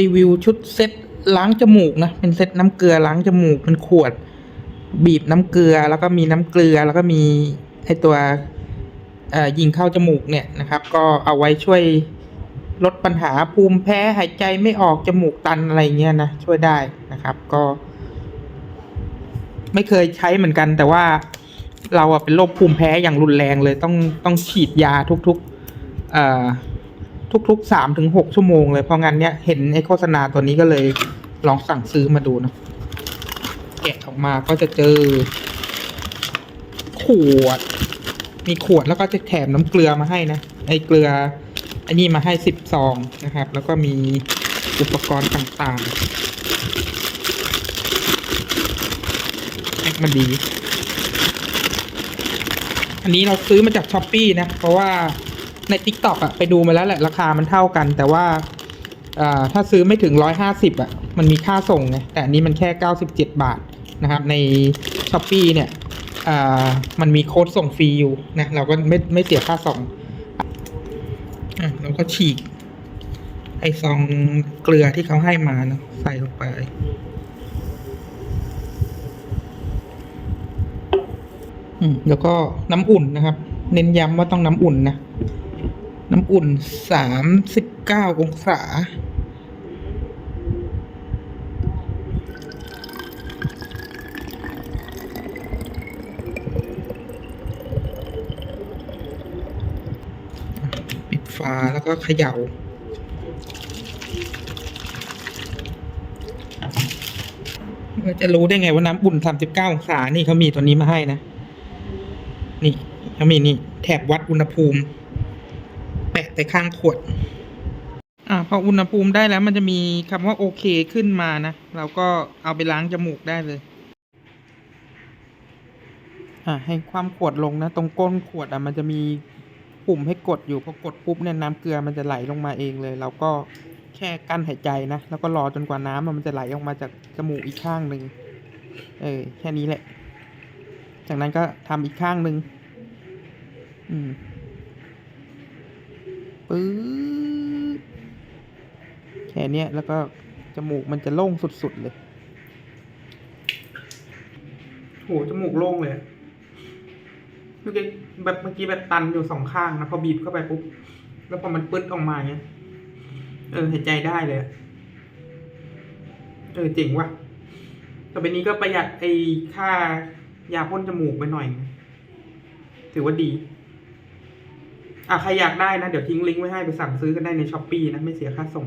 รีวิวชุดเซ็ตล้างจมูกนะเป็นเซ็ตน้ำเกลือล้างจมูกเป็นขวด บีบน้ำเกลือแล้วก็มีน้ำเกลือแล้วก็มีไอตัวยิงเข้าจมูกเนี่ยนะครับ ก็เอาไว้ช่วยลดปัญหาภูมิแพ้หายใจไม่ออกจมูกตันอะไรเงี้ยนะช่วยได้นะครับ ก็ ไม่เคยใช้เหมือนกัน แต่ว่าเราอะเป็นโรคภูมิแพ้อย่างรุนแรงเลยต้องต้องฉีดยาทุกๆเอ่อ ทุกๆสามถึงหกชั่วโมงเลยเพราะงั้นเนี่ยเห็นไอ้โฆษณาตัวนี้ก็เลยลองสั่งซื้อมาดูนะแกะออกมาก็จะเจอ ขวด มีขวดแล้วก็จะแถมน้ำเกลือมาให้นะไอ้เกลืออันนี้มาให้สิบซองนะครับ แล้วก็มีอุปกรณ์ต่างๆแอกมันดี อันนี้เราซื้อมาจากช้อปปีนะ เพราะว่า ใน t ิ k t o k อะไปดูมาแล้วแหละราคามันเท่ากัน แต่ว่าถ้าซื้อไม่ถึงร้อยห้าสิบอะมันมีค่าส่งไงแต่อันนี้มันแค่เก้าสิบเจ็ดบาทนะครับ ในช้อปปีเนี่ยอ่ามันมีโค้ดส่งฟรีอยู่นะเราก็ไม่ไม่เสียค่าส่งเราก็ฉีก ไอซองเกลือที่เขาให้มาเนะใส่ลงไปอืมแล้วก็น้ำอุ่นนะครับ เน้นย้ำว่าต้องน้ำอุ่นนะ น้ำอุ่นสามสิบเก้าองศา ปิดฝาแล้วก็เขย่าเราจะรู้ได้ไงว่าน้ำอุ่นสามสิบเก้าองศา นี่เขามีตัวนี้มาให้นะ นี่เขามีนี่ แถบวัดอุณหภูมิ ไปข้างขวด อ่าพออุณหภูมิได้แล้วมันจะมีคำว่าโอเคขึ้นมานะ เราก็เอาไปล้างจมูกได้เลย อ่าให้ความขวดลงนะ ตรงก้นขวดอะมันจะมีปุ่มให้กดอยู่พอกดปุ๊บเนี่ยน้ำเกลือมันจะไหลลงมาเองเลย เราก็แค่กั้นหายใจนะ แล้วก็รอจนกว่าน้ำมันจะไหลออกมาจากจมูกอีกข้างหนึ่งเออแค่นี้แหละ จากนั้นก็ทำอีกข้างหนึ่งอืม ปึ๊บแค่เนี้ยแล้วก็จมูกมันจะโล่งสุดๆเลยโหจมูกโล่งเลยเมื่อกี้แบบเมื่อกี้แบบตันอยู่สองข้างนะพอบีบเข้าไปปุ๊บแล้วพอมันปึ๊ดออกมาเนี้ยเออหายใจได้เลยเออเจ๋งว่ะต่อไปนี้ก็ประหยัดไอ้ค่ายาพ่นจมูกไปหน่อย ถือว่าดี อะใครอยากได้นะ เดี๋ยวทิ้งลิงก์ไว้ให้ไปสั่งซื้อกันได้ในช้อปปีนะ ไม่เสียค่าส่ง